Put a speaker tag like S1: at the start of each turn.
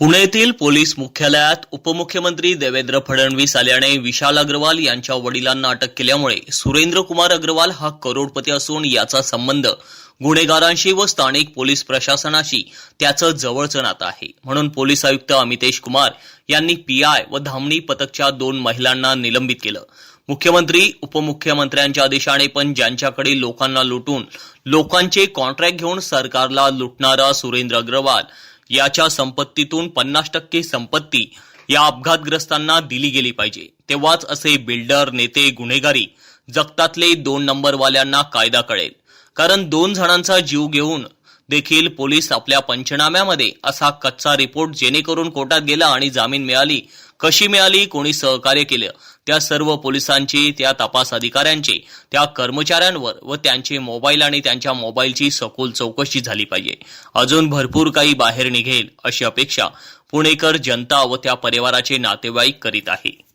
S1: पुण्यातील पोलीस मुख्यालयात उपमुख्यमंत्री देवेंद्र फडणवीस आल्याने विशाल अग्रवाल यांच्या वडिलांना अटक केल्यामुळे सुरेंद्र कुमार अग्रवाल हा करोडपती असून याचा संबंध गुन्हेगारांशी व स्थानिक पोलीस प्रशासनाशी त्याचं जवळचं नातं आहे. म्हणून पोलीस आयुक्त अमितेश कुमार यांनी पीआय व धामणी पथकच्या दोन महिलांना निलंबित केलं. मुख्यमंत्री उपमुख्यमंत्र्यांच्या आदेशाने पण ज्यांच्याकडे लोकांना लुटून लोकांचे कॉन्ट्रॅक्ट घेऊन सरकारला लुटणारा सुरेंद्र अग्रवाल याच्या संपत्तीतून पन्नास टक्के संपत्ती या अपघातग्रस्तांना दिली गेली पाहिजे. तेव्हाच असे बिल्डर नेते गुन्हेगारी जगतातले दोन नंबरवाल्यांना कायदा कळेल. कारण दोन जणांचा जीव घेऊन देखील पोलीस आपल्या पंचनाम्यामध्ये असा कच्चा रिपोर्ट जेणेकरून कोर्टात गेला आणि जामीन मिळाली कशी मिळाली कोणी सहकार्य केलं. त्या सर्व पोलिसांची त्या तपास अधिकाऱ्यांची त्या कर्मचाऱ्यांवर व त्यांचे मोबाईल आणि त्यांच्या मोबाईलची सखोल चौकशी झाली पाहिजे. अजून भरपूर काही बाहेर निघेल अशी अपेक्षा पुणेकर जनता व त्या परिवाराचे नातेवाईक करीत आहे.